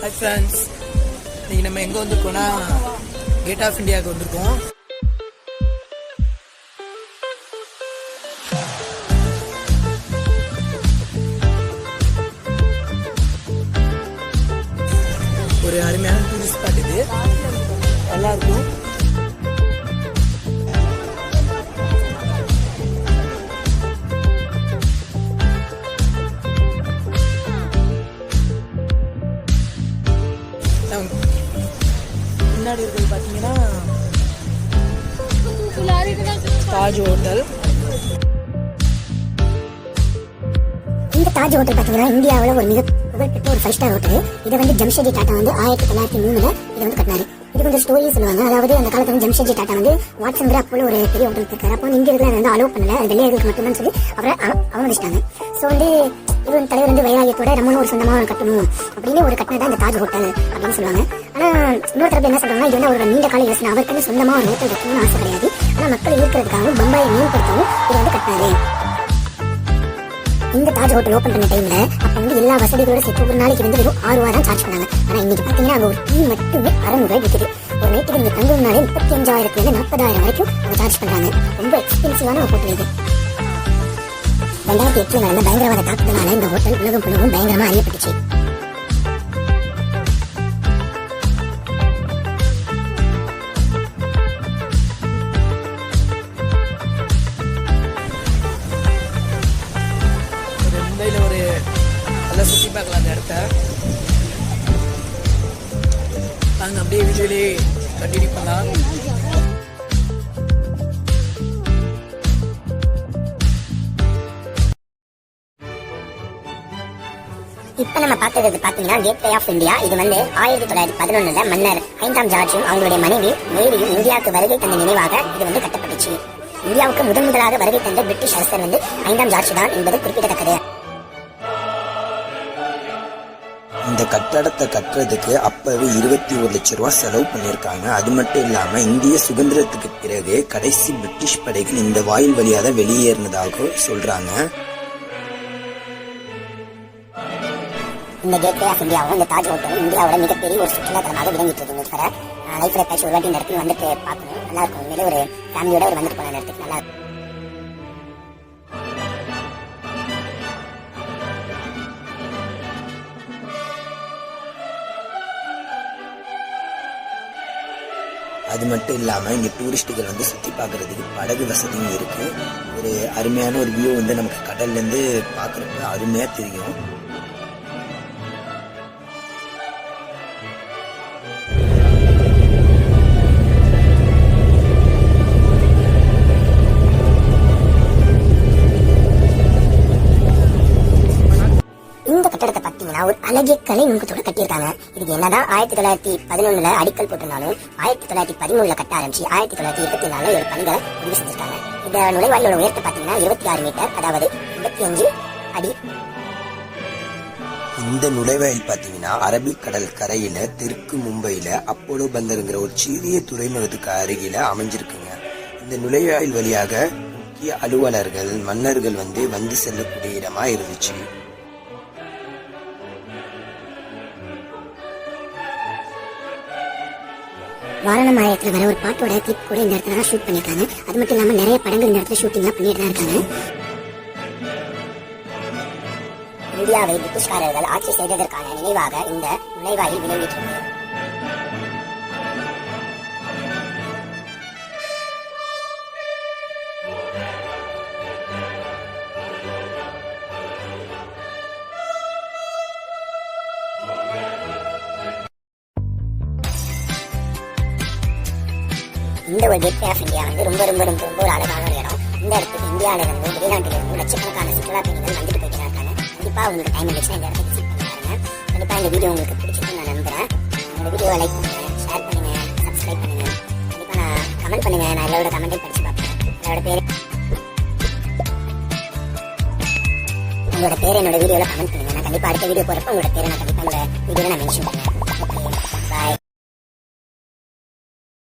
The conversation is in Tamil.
ஹாய் ஃப்ரெண்ட்ஸ் இன்னைக்கு நம்ம எங்கே வந்திருக்கோம்னா கேட் ஆஃப் இந்தியாவுக்கு வந்திருக்கோம். ஒரு அருமையான டூரிஸ்ட் ஸ்பாட் இது. முன்னாடி இருக்கிறது பார்த்தீங்கன்னா தாஜ் ஹோட்டல். இந்த தாஜ் ஹோட்டல் பார்த்தீங்கன்னா இந்தியாவில் ஒரு மிக புகழ்பெற்ற ஒரு ஃபைவ் ஸ்டார் ஹோட்டல். இதை வந்து ஜம்ஷெட்ஜி டாட்டா வந்து ஆயிரத்தி தொள்ளாயிரத்தி மூணுல இதை வந்து கட்டினாரு. இது கொஞ்சம் ஸ்டோரி சொல்லுவாங்க. அதாவது அந்த காலத்துல வந்து ஜம்ஷெட்ஜி டாட்டா வந்து வாட்ஸன் அப்போல ஒரு பெரிய ஹோட்டல் இருக்காரு. அப்போ இங்க இருக்கிற வந்து அலோவ் பண்ணல. அது வெள்ளையர்களுக்கு மட்டும்தான் சொல்லி அவரை அவமதிச்சிட்டாங்க. ஸோ வந்து இவர் வந்து தலைவர் வந்து வைராகியத்தோட நம்மளும் ஒரு சொந்தமாக கட்டணும் அப்படின்னு ஒரு கட்டினது தான் இந்த தாஜ் ஹோட்டல் அப்படின்னு சொல்லுவாங்க. ஆனா இன்னொரு தரப்பு என்ன சொல்றாங்கன்னா இது வந்து அவரோட நீண்ட கால யோசனை. அவருக்குன்னு சொந்தமாக ஒரு ஹோட்டல் கட்டணும்னு ஆசை கிடையாது. ஆனால் மக்கள் ஈர்க்கிறதுக்காகவும் பம்பாயை மேம்படுத்தவும் இவர் வந்து கட்டினாரு. இந்த தாஜ் ஹோட்டல் ஓப்பன் பண்ண டைம்ல அப்ப வந்து எல்லா வசதிகளோட சேர்த்து ஒரு நாளைக்கு வந்து வெறும் ஆறு ரூபா தான் சார்ஜ் பண்ணாங்க. ஆனா இன்னைக்கு பாத்தீங்கன்னா அங்க ஒரு டீ மட்டுமே அறுநூறு ரூபாய் விற்குது ஒரு நைட்டுக்கு நீங்க தங்குனாலே முப்பத்தி அஞ்சாயிரத்துல இருந்து நாற்பதாயிரம் வரைக்கும் அவங்க சார்ஜ் பண்றாங்க. ரொம்ப எக்ஸ்பென்சிவான ஒரு ஹோட்டல் இது. ரெண்டாயிரத்தி எட்டுல நடந்த பயங்கரவாத தாக்குதலால இந்த ஹோட்டல் உலகம் முழுவதும் பயங்கரமா அறியப்பட்டுச்சு. ஒரு மும்பையில் ஒரு நல்லா சுற்றி பார்க்கலாம் அந்த இடத்த. நாங்க அப்படியே வீடியோலே கண்டினியூ பண்ணலாம். இப்ப நம்ம பார்த்தது பாத்தீங்கன்னா கேட்வே ஆஃப் இந்தியா இது வந்து ஆயிரத்தி தொள்ளாயிரத்தி பதினொன்னுல மன்னர் ஐந்தாம் ஜார்ஜும் அவங்களுடைய மனைவி மேரியும் இந்தியாவுக்கு வருகை தந்த நினைவாக இது வந்து கட்டப்பட்டுச்சு. இந்தியாவுக்கு முதன் முதலாக வருகை தந்த பிரிட்டிஷ் அரசர் வந்து ஐந்தாம் ஜார்ஜ் தான் என்பது குறிப்பிடத்தக்கது. இந்த கட்டடத்தை கட்டுறதுக்கு அப்பவே இருபத்தி ஒரு லட்ச ரூபா செலவு பண்ணியிருக்காங்க. அது மட்டும் இல்லாம இந்திய சுதந்திரத்துக்கு பிறகு கடைசி பிரிட்டிஷ் படைகள் இந்த வாயில் வழியாக வெளியேறினதாக சொல்றாங்க. இந்த கேட்வே ஆஃப் இந்தியாவும் இந்த தாஜ் ஹோட்டலும் இந்தியாவோட மிகப்பெரிய ஒரு சுற்றுலா தலமாக விளங்கிட்டு இருக்கு சார் லைஃப்ல ஏதாச்சும் ஒரு வாட்டி இந்த வந்துட்டு பார்க்கணும். நல்லா இருக்கும். உண்மையிலே ஒரு ஃபேமிலியோட ஒரு வந்துட்டு போன இடத்துக்கு. நல்லா இருக்கும். அது மட்டும் இல்லாமல் இங்கே டூரிஸ்ட்டுகள் வந்து சுற்றி பார்க்குறதுக்கு படகு வசதியும் இருக்குது ஒரு அருமையான ஒரு வியூ வந்து நமக்கு கடல்லேருந்து பார்க்குறப்ப அருமையாக தெரியும். ஒரு அழகிய கலை நுணுக்கத்தோட கட்டியிருக்காங்க. இதுக்கு என்னதான் ஆயிரத்தி தொள்ளாயிரத்தி பதினொன்னுல அடிக்கல் போட்டிருந்தாலும் ஆயிரத்தி தொள்ளாயிரத்தி பதிமூணுல கட்ட ஆரம்பிச்சு ஆயிரத்தி தொள்ளாயிரத்தி இருபத்தி நாலுல ஒரு பணிகளை முடிவு செஞ்சிருக்காங்க. இந்த நுழைவாயிலோட உயரத்தை பார்த்தீங்கன்னா இருபத்தி ஆறு மீட்டர் அதாவது இருபத்தி அஞ்சு அடி. இந்த நுழைவாயில் பார்த்தீங்கன்னா அரபிக்கடல் கரையில தெற்கு மும்பையில அப்போலோ பந்தருங்கிற ஒரு சிறிய துறைமுகத்துக்கு அருகில அமைஞ்சிருக்குங்க. இந்த நுழைவாயில் வழியாக முக்கிய அலுவலர்கள் மன்னர்கள் வந்து வந்து செல்லக்கூடிய இடமா இருந்துச்சு. வாரணமாயத்தில் வர ஒரு பாட்டோட கிளிப் கூட இந்த இடத்துல தான் ஷூட் பண்ணியிருக்காங்க. அது மட்டும் இல்லாமல் நிறைய படங்கள் இந்த இடத்துல ஷூட்டிங்லாம் பண்ணிட்டு தான் இருக்காங்க. இந்தியாவை பிரிட்டிஷ்காரர்கள் ஆட்சி செய்ததற்கான நினைவாக இந்த நுழைவாயில் விளங்கிட்டுள்ளது இந்த ஒரு கேட் ஆஃப் இந்தியா வந்து ரொம்ப ரொம்ப ரொம்ப ரொம்ப ஒரு அழகான ஒரு இடம். இந்த இடத்துக்கு இந்தியாவில இருந்து வெளிநாட்டில இருந்து லட்சக்கணக்கான சுற்றுலா பயணிகள் வந்துட்டு போயிட்டு இருக்காங்க கண்டிப்பா உங்களுக்கு டைம் இருந்துச்சுன்னா இந்த இடத்துக்கு விசிட் பண்ணி கண்டிப்பா இந்த வீடியோ உங்களுக்கு பிடிச்சிருக்கு நான் நம்புறேன். இந்த வீடியோவை லைக் பண்ணுங்க ஷேர் பண்ணுங்க சப்ஸ்கிரைப் பண்ணுங்க. கண்டிப்பா நான் கமெண்ட் பண்ணுங்க. நான் எல்லாரோட கமெண்ட்டையும் படிச்சு பார்ப்பேன். என்னோட பேர் உங்களோட பேர் என்னோட வீடியோவில் கமெண்ட் பண்ணுங்க. நான் கண்டிப்பா அடுத்த வீடியோ போகிறப்ப உங்களோட பேரை நான் கண்டிப்பா என்னோட வீடியோவில் நான் மென்ஷன் பண்ணுவேன்.